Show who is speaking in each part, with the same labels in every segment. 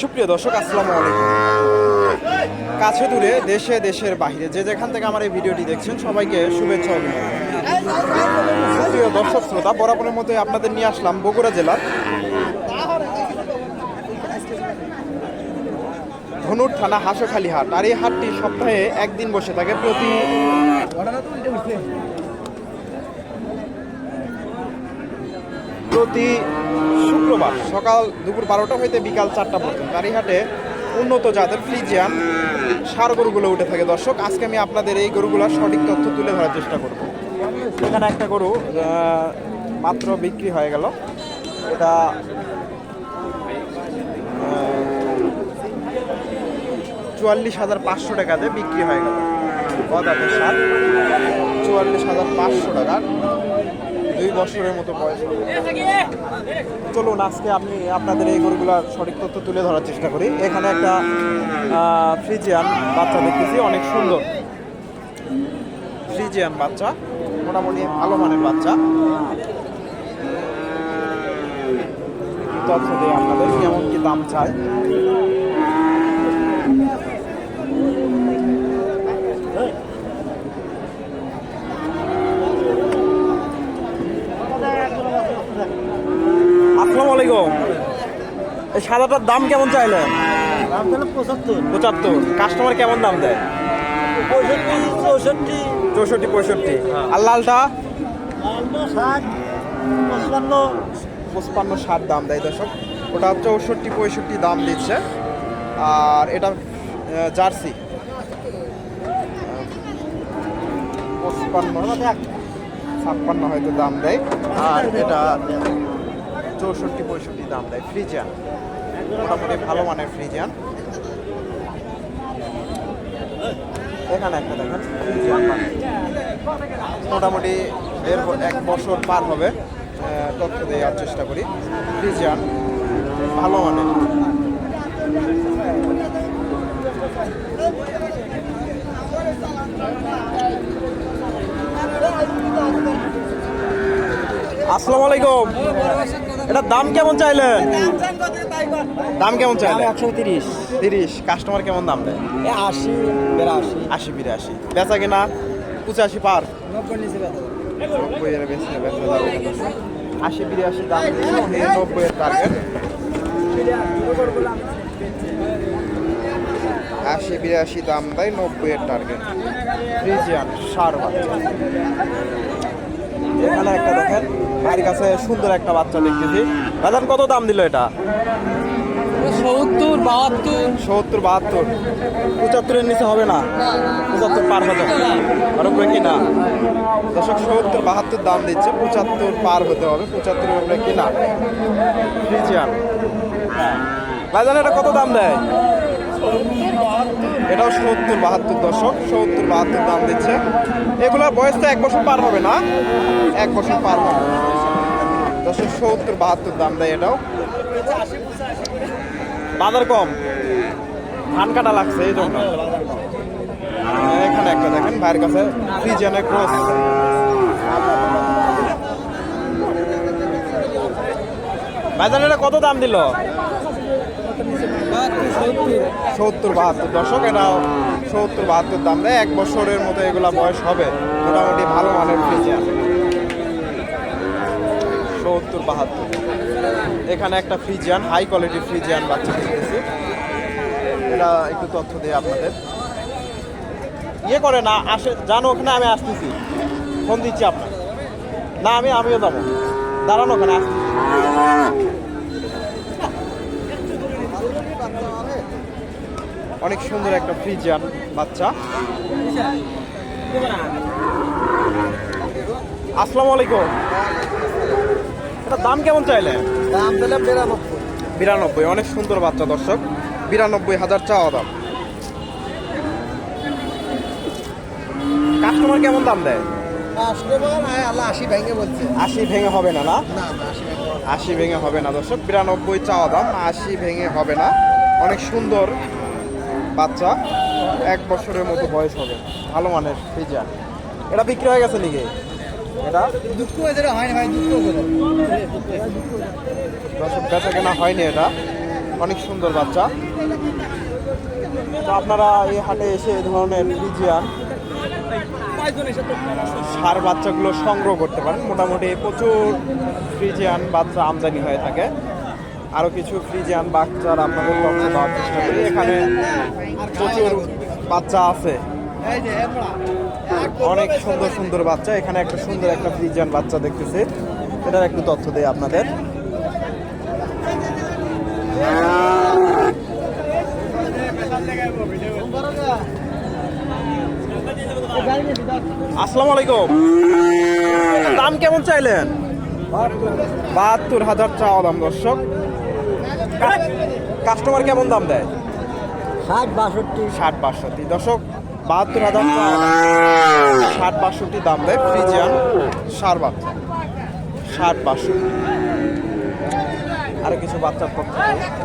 Speaker 1: সুপ্রিয় দর্শক, আসসালামু আলাইকুম। কাছে দূরে, দেশে, দেশের বাইরে যে যেখান থেকে আমার এই ভিডিওটি দেখছেন, সবাইকে শুভেচ্ছা অভিনন্দন। সুপ্রিয় দর্শক শ্রোতা, বরাবরের মধ্যে আপনাদের নিয়ে আসলাম বগুড়া জেলার ধনুর থানা হাঁসখালি হাট। আর এই হাটটি সপ্তাহে একদিন বসে থাকে, প্রতি প্রতি শুক্রবার সকাল দুপুর বারোটা হইতে বিকাল চারটা পর্যন্ত আর এই হাটে উন্নত জাতের ফ্রিজিয়ান সার গরুগুলো উঠে থাকে। দর্শক, আজকে আমি আপনাদের এই গরুগুলোর সঠিক তথ্য তুলে ধরার চেষ্টা করব। এখানে একটা গরু মাত্র বিক্রি হয়ে গেল। এটা চুয়াল্লিশ হাজার পাঁচশো টাকাতে বিক্রি হয়ে গেল। গদাতে সার চুয়াল্লিশ হাজার পাঁচশো টাকার দুই বছরের মতো বয়স চলুন, আজকে আমি আপনাদের এই গরুগুলোর সঠিক তথ্য তুলে ধরার চেষ্টা করি। এখানে একটা ফ্রিজিয়ান বাচ্চা দেখতেছি, অনেক সুন্দর। ফ্রিজিয়ান বাচ্চা, মোটামুটি ভালো মানের বাচ্চা। তথ্য দিই আপনাদের, কেমন কি দাম চায় আসসালামু আলাইকুম এই সাদাটার দাম কেমন চাইলেন
Speaker 2: দাম তাহলে পঁচাত্তর।
Speaker 1: পঁচাত্তর। কাস্টমার কেমন দাম দেয়?
Speaker 2: পঁয়ষট্টি চৌষট্টি।
Speaker 1: চৌষট্টি পঁয়ষট্টি। আর লালটা?
Speaker 2: ষাট পঁচপান্ন।
Speaker 1: পঁচপান্ন ষাট দাম দেয় দর্শক। ওটা চৌষট্টি পঁয়ষট্টি দাম দিচ্ছে। আর এটা জার্সি। পঁচপান্ন ছাপ্পান্ন হয়তো দাম দেয়। আর এটা চৌষট্টি পঁয়ষট্টি দাম দেয়। ফ্রিজিয়ান। মোটামুটি ভালো মানের ফ্রিজিয়ান। এখানে একটা দেখেন, ফ্রিজিয়ান মোটামুটি দেড় এক বছর পার হবে তথ্য দেওয়ার চেষ্টা করি। ফ্রিজিয়ান, ভালো মানের। আসসালামু আলাইকুম। এটার দাম কেমন চাইলেন? দাম কেমন চাই
Speaker 2: একশো তিরিশ।
Speaker 1: তিরিশ। কাস্টমার কেমন দাম দেয়?
Speaker 2: আশি বিরাশি।
Speaker 1: আশি বিরাশি। বেচা কিনা? পঁচাশি পার।
Speaker 2: নব্বই নিচে
Speaker 1: নব্বই এর বেশি বেচা যাবে আশি বিরাশি দাম নব্বই এর টার্গেট আশি বিরাশি দাম দেয় নব্বই এর টার্গেট ফ্রিজিয়ান সার বাচ্চা এখানে একটা দেখেন বাড়ির কাছে সুন্দর একটা বাচ্চা দেখতেছি। বাজার কত দাম দিল এটা?
Speaker 2: সত্তর, বাহাত্তর।
Speaker 1: সত্তর, বাহাত্তর। পঁচাত্তরের নিচে হবে না। পঁচাত্তর পার হতে হবে। আর উপরে কিনা দশক সত্তর, বাহাত্তর দাম দিচ্ছে। পঁচাত্তর পার হতে হবে। পঁচাত্তরের উপরে কিনা ফ্রিজিয়ান। ভাইজান এটা কত দাম দেয়? এটাও সত্তর, বাহাত্তর দশক সত্তর, বাহাত্তর দাম দিচ্ছে। এগুলোর বয়স তো এক বছর পার হবে না? এক বছর পার হবে। দশক সত্তর, বাহাত্তর দাম দেয় এটাও। বাজার কম। ধান কাটা লাগছে, এই জন্য। এখানে একটা দেখেন, ভাইয়ের কাছে ফ্রিজিয়ানের ক্রস ভাইজান কত দাম দিল? সত্তর বাহাত্তর। দশক এটা সত্তর বাহাত্তর দাম দেয় এক বছরের মতো এগুলা বয়স হবে। মোটামুটি ভালো মানের ফ্রিজিয়ান সত্তর বাহাত্তর। এখানে একটা ফ্রিজিয়ান হাই কোয়ালিটির ফ্রিজিয়ান বাচ্চা দেখতেছি এটা একটু তথ্য দিই আপনাদের। ইয়ে করে না, আসে জানো, ওখানে আমি আসতেছি। ফোন দিচ্ছি আপনার না, আমি আমিও যাব। দাঁড়ানো ওখানে আসতেছি অনেক সুন্দর একটা ফ্রিজিয়ান বাচ্চা। আসসালামু আলাইকুম। এটা দাম কেমন চাইলে?
Speaker 2: দাম তাহলে বিরানব্বই।
Speaker 1: বিরানব্বই অনেক সুন্দর বাচ্চা দর্শক। বিরানব্বই হাজার চাওয়া দাম। কাস্টমার কেমন দাম দেয়?
Speaker 2: আশি ভেঙে বলছে।
Speaker 1: আশি ভেঙে হবে না না?
Speaker 2: আশি ভেঙে
Speaker 1: আশি ভেঙে হবে না দর্শক বিরানব্বই চাওয়া দাম আশি ভেঙে হবে না। অনেক সুন্দর বাচ্চা এক বছরের মতো বয়স হবে ভালো মানের ফিজার এটা বিক্রি হয়ে গেছে নাকি? এটা?
Speaker 2: দুঃখ হয়েছে হয়নি ভাই দুঃখ
Speaker 1: বেচা কেনা হয়নি এটা। অনেক সুন্দর বাচ্চা। তো আপনারা এই হাটে এসে এই ধরনের ফ্রিজিয়ান সার বাচ্চাগুলো সংগ্রহ করতে পারেন। মোটামুটি প্রচুর ফ্রিজিয়ান বাচ্চা আমদানি হয়ে থাকে। আরও কিছু ফ্রিজিয়ান বাচ্চার আপনাদের তথ্য দেওয়ার চেষ্টা করি। এখানে প্রচুর বাচ্চা আছে। অনেক সুন্দর সুন্দর বাচ্চা। এখানে একটা সুন্দর একটা ফ্রিজিয়ান বাচ্চা দেখতেছি। এটার একটু তথ্য দেয় আপনাদের। আসসালামু আলাইকুম। দাম কেমন চাইলেন? বাহাত্তর হাজার চাওয়া দাম দর্শক। কাস্টমার কেমন দাম দেয়?
Speaker 2: ষাট বাষট্টি।
Speaker 1: ষাট বাষট্টি। দর্শক বাহাত্তর হাজার ষাট বাষট্টি দাম দেয় ফ্রিজিয়ান সার বাচ্চা। ষাট বাষট্টি। আরও কিছু বাচ্চার পক্ষ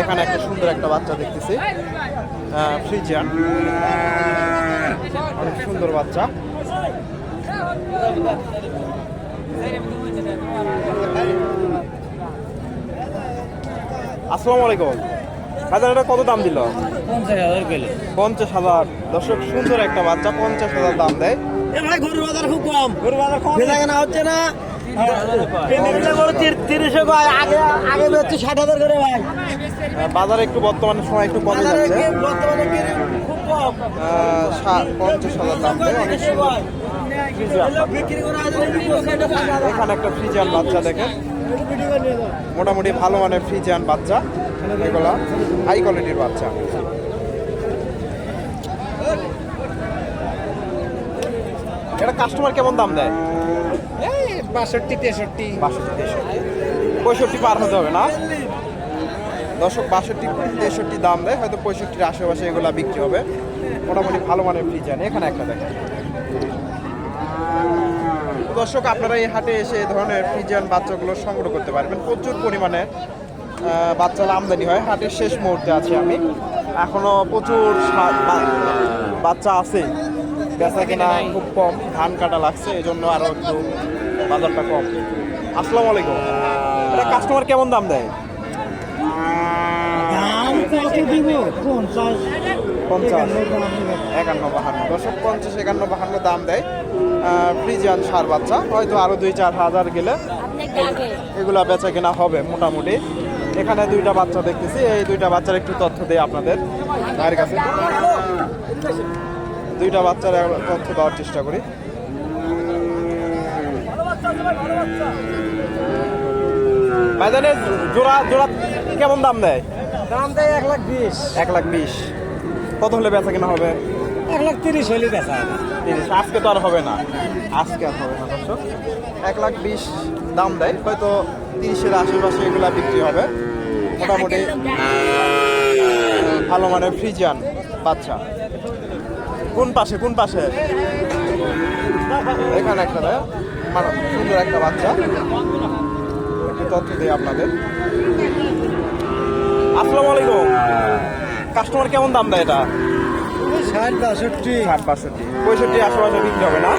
Speaker 1: এখানে একটা সুন্দর একটা বাচ্চা দেখতেছি। ফ্রিজিয়ান। অনেক সুন্দর বাচ্চা। আসসালামু আলাইকুম। বাজার এটা কত দাম দিল?
Speaker 2: পঞ্চাশ হাজার পেলে
Speaker 1: পঞ্চাশ হাজার। দর্শক সুন্দর একটা বাচ্চা পঞ্চাশ হাজার দাম দেয়।
Speaker 2: এ ভাই গরুর বাজার খুব কম গরুর বাজার হচ্ছে না। করে
Speaker 1: বাজারে একটু বর্তমানে সময় একটু কমে যাচ্ছে। সা- পঞ্চাশ হাজার দাম দেয়। অনেক
Speaker 2: করা
Speaker 1: এখানে একটা ফ্রিজিয়ান বাচ্চা দেখেন। মোটামুটি ভালো মানের ফ্রিজিয়ান বাচ্চা। এগুলা হাই কোয়ালিটির বাচ্চা। এটা কাস্টমার কেমন দাম দেয়?
Speaker 2: বাষট্টি তেষট্টি।
Speaker 1: বাষট্টি তেষট্টি। পঁয়ষট্টি পার হতে হবে না? দশক বাষট্টি তেষট্টি দাম দেয় হয়তো পঁয়ষট্টির আশেপাশে এগুলা বিক্রি হবে। মোটামুটি ভালো মানের ফ্রিজান এখানে একটা দেখেন। দর্শক আপনারা এই হাটে এসে এই ধরনের ফ্রিজিয়ান বাচ্চাগুলো সংগ্রহ করতে পারবেন। প্রচুর পরিমাণে বাচ্চার আমদানি হয়। হাটের শেষ মুহূর্তে আছি আমি। এখনও প্রচুর বাচ্চা আছে। বেচা কেনা খুব কম। ধান কাটা লাগছে এই জন্য আরও একটু বাজারটা কম। আসসালামু আলাইকুম। এটা কাস্টমার কেমন দাম দেয়?
Speaker 2: দাম কত দিব পঞ্চাশ।
Speaker 1: একান্ন বাহান্ন। দশক পঞ্চাশ একান্ন বাহান্ন দাম দেয়। ফ্রিজিয়ান সার বাচ্চা। হয়তো আরও দুই চার হাজার গেলে এগুলা বেচা কেনা হবে মোটামুটি। এখানে দুইটা বাচ্চা দেখতেছি। এই দুইটা বাচ্চার একটু তথ্য দেই আপনাদের। ভাইয়ের কাছে। দুইটা বাচ্চার তথ্য দেওয়ার চেষ্টা করি। ভাইজানের জোড়া জোড়া কেমন দাম দেয়?
Speaker 2: দাম দেয় এক লাখ বিশ।
Speaker 1: এক লাখ বিশ। কত হলে বেচা কেনা হবে?
Speaker 2: এক লাখ তিরিশ হলে বেচা
Speaker 1: তিরিশ, আজকে তো আর হবে না। আজকে আর হবে না, দর্শক। এক লাখ বিশ দাম দেয়, হয়তো তিরিশের আশেপাশে এগুলা বিক্রি হবে। মোটামুটি ভালো মানের ফ্রিজিয়ান বাচ্চা। কোন পাশে কোন পাশে? এখানে একটা দেয় মানে সুন্দর একটা বাচ্চা। একটু তথ্য দিই আপনাদের। আসসালামু আলাইকুম। কাস্টমার কেমন দাম দেয় এটা?
Speaker 2: ষাট, বাষট্টি।
Speaker 1: ষাট, বাষট্টি। পঁয়ষট্টি আশেপাশে বিক্রি হবে না?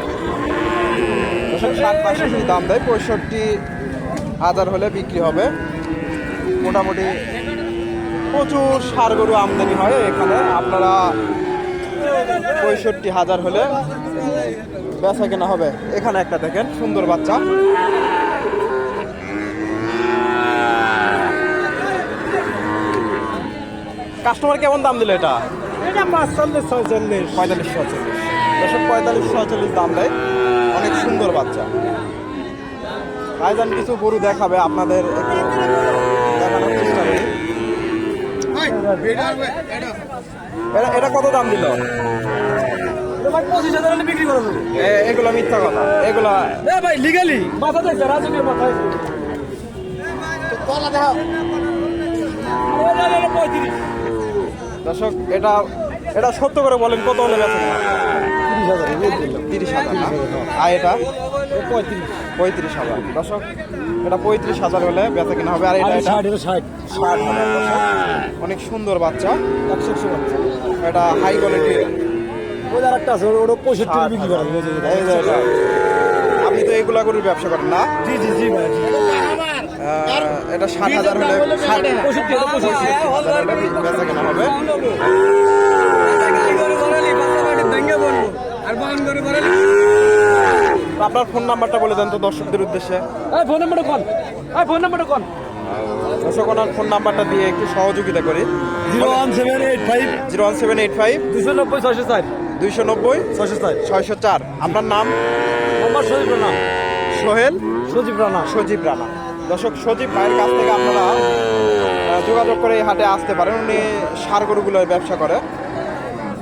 Speaker 1: ষাট বাষট্টি দাম দেয়। পঁয়ষট্টি হাজার হলে বিক্রি হবে। মোটামুটি প্রচুর সার গরু আমদানি হয় এখানে। আপনারা পঁয়ষট্টি হাজার হলে বেচা কেনা হবে। এখানে একটা দেখেন, সুন্দর বাচ্চা। কাস্টমার কেমন দাম দিল এটা?
Speaker 2: এটা পাঁচচল্লিশ ছয়চল্লিশ।
Speaker 1: পঁয়তাল্লিশ ছচল্লিশ দশক পঁয়তাল্লিশ ছচল্লিশ দাম দেয়। অনেক সুন্দর বাচ্চা। ভাইজান কিছু গরু দেখাবে আপনাদের একটু দেখানোর চেষ্টা করি। এটা এটা কত দাম দিল?
Speaker 2: পঁচিশ হাজার বিক্রি করে দেবো
Speaker 1: এগুলো মিথ্যা কথা। এগুলো
Speaker 2: এ ভাই লিগালি মাথা দেখছে রাজনীতির মাথা পঁয়ত্রিশ।
Speaker 1: দর্শক এটা এটা সত্য করে বলেন কত হলে কেনা?
Speaker 2: তিরিশ হাজার।
Speaker 1: আর এটা?
Speaker 2: পঁয়ত্রিশ
Speaker 1: পঁয়ত্রিশ হাজার। দর্শক এটা পঁয়ত্রিশ হাজার হলে বেচা কেনা হবে। আর এটা এটা?
Speaker 2: ষাট।
Speaker 1: অনেক সুন্দর বাচ্চা।
Speaker 2: একশো একশো বাচ্চা
Speaker 1: এটা হাই কোয়ালিটির
Speaker 2: ওই আর একটা আছে ওটা পঁয়ষট্টি বিক্রি করা।
Speaker 1: আপনি তো এগুলা গরুর ব্যবসা করেন না?
Speaker 2: জি জি জি ভাই।
Speaker 1: এটা ষাট হাজার হলে বেচা কেনা হবে। আপনার ফোন নাম্বারটা বলে দেন তো দর্শকদের উদ্দেশ্যে।
Speaker 2: ফোন নাম্বারটা কোন। ফোন নাম্বারটা কোন।
Speaker 1: দর্শক ওনার ফোন নাম্বারটা দিয়ে একটু সহযোগিতা করি।
Speaker 2: Zero one seven eight five.
Speaker 1: Zero one seven eight five.
Speaker 2: দুশো নব্বই ছয়শো চার
Speaker 1: দুইশো নব্বই
Speaker 2: ছয়শো চার
Speaker 1: ছয়শো চার। আপনার নাম?
Speaker 2: নম্বর সজীব রানা।
Speaker 1: সোহেল?
Speaker 2: সজীব রানা।
Speaker 1: সজীব রানা। দর্শক সজীব ভাইয়ের কাছ থেকে আপনারা যোগাযোগ করে এই হাটে আসতে পারেন। উনি সার গরুগুলোর ব্যবসা করে।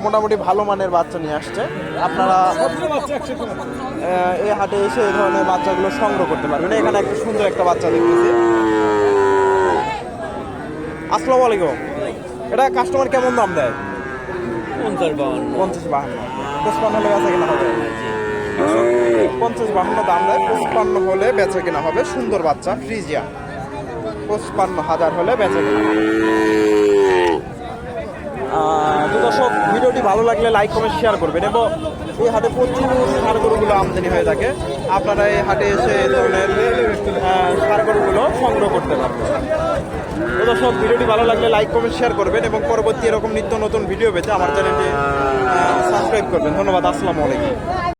Speaker 1: মোটামুটি ভালো মানের বাচ্চা নিয়ে আসছে। আপনারা এই হাটে এসে এই ধরনের বাচ্চাগুলো সংগ্রহ করতে পারবেন। এখানে একটা সুন্দর একটা বাচ্চা দেখতেছি। আসসালামু আলাইকুম। এটা কাস্টমার কেমন দাম দেয়?
Speaker 2: পঞ্চাশ বাউন্ন
Speaker 1: পঞ্চাশ বাহান্ন। পঁচপান্ন হলে বেচা কেনা হবে। পঞ্চাশ বাহান্ন দাম দেয় পঁচপান্ন হলে বেচা কেনা হবে সুন্দর বাচ্চা ফ্রিজিয়া। পঁচপান্ন হাজার হলে বেচা কেনা তো দর্শক ভিডিওটি ভালো লাগলে লাইক কমেন্ট শেয়ার করবেন এবং এই হাটে প্রচুর সার গরুগুলো আমদানি হয়ে থাকে। আপনারা এই হাটে এসে এই ধরনের আহ, সার গরুগুলো সংগ্রহ করতে পারবেন। তো দর্শক ভিডিওটি ভালো লাগলে লাইক কমেন্ট শেয়ার করবেন এবং পরবর্তী এরকম নিত্য নতুন ভিডিও পেতে আমার চ্যানেলটি সাবস্ক্রাইব করবেন। ধন্যবাদ আসসালামু আলাইকুম।